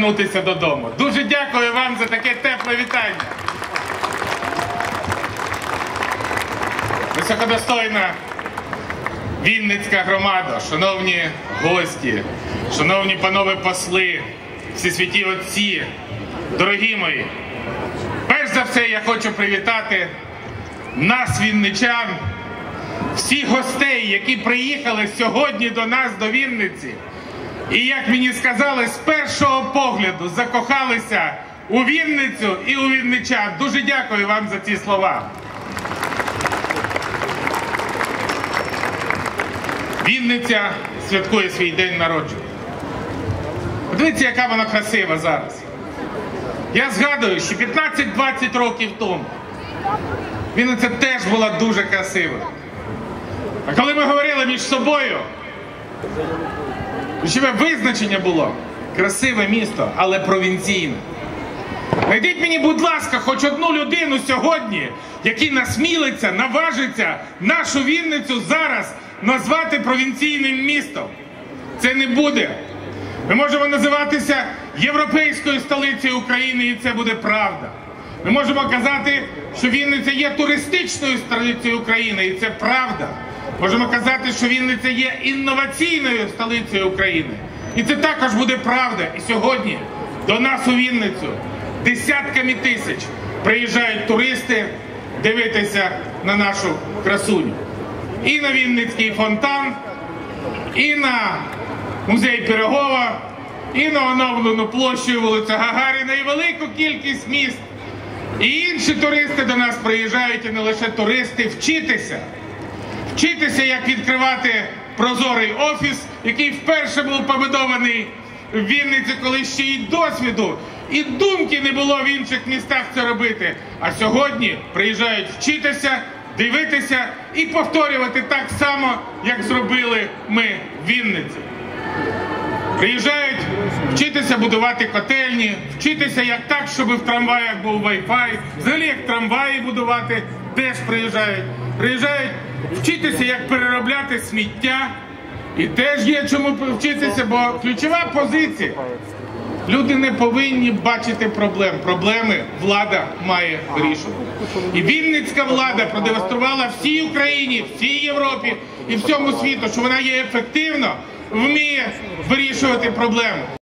повернутися додому. Дуже дякую вам за таке тепле вітання. Високодостойна Вінницька громада, шановні гості, шановні панове посли, всі святі отці, дорогі мої. Перш за все я хочу привітати нас, вінничан, всіх гостей, які приїхали сьогодні до нас до Вінниці. І як мені сказали, з першого погляду закохалися у Вінницю і у Вінничан. Дуже дякую вам за ці слова. Вінниця святкує свій день народження. Подивіться, яка вона красива зараз. Я згадую, що 15-20 років тому Вінниця теж була дуже красива. А коли ми говорили між собою, Ключове визначення було красиве місто, але провінційне. Найдіть мені, будь ласка, хоч одну людину сьогодні, який насмілиться, наважиться нашу Вінницю зараз назвати провінційним містом. Це не буде. Ми можемо називатися європейською столицею України, і це буде правда. Ми можемо казати, що Вінниця є туристичною столицею України, і це правда. Можемо казати, що Вінниця є інноваційною столицею України. І це також буде правда. І сьогодні до нас у Вінницю десятками тисяч приїжджають туристи дивитися на нашу красуню. І на Вінницький фонтан, і на музей Пирогова, і на оновлену площу вулиця Гагаріна, і велику кількість міст. І інші туристи до нас приїжджають, і не лише туристи, вчитися вчитися, як відкривати прозорий офіс, який вперше був побудований в Вінниці, коли ще й досвіду, і думки не було в інших містах це робити. А сьогодні приїжджають вчитися, дивитися і повторювати так само, як зробили ми в Вінниці. Приїжджають вчитися будувати котельні, вчитися як так, щоб в трамваях був Wi-Fi, взагалі як трамваї будувати, теж приїжджають. Приїжджають вчитися, як переробляти сміття. І теж є чому вчитися, бо ключова позиція. Люди не повинні бачити проблем. Проблеми влада має вирішувати. І Вінницька влада продемонструвала всій Україні, всій Європі і всьому світу, що вона є ефективно, вміє вирішувати проблеми.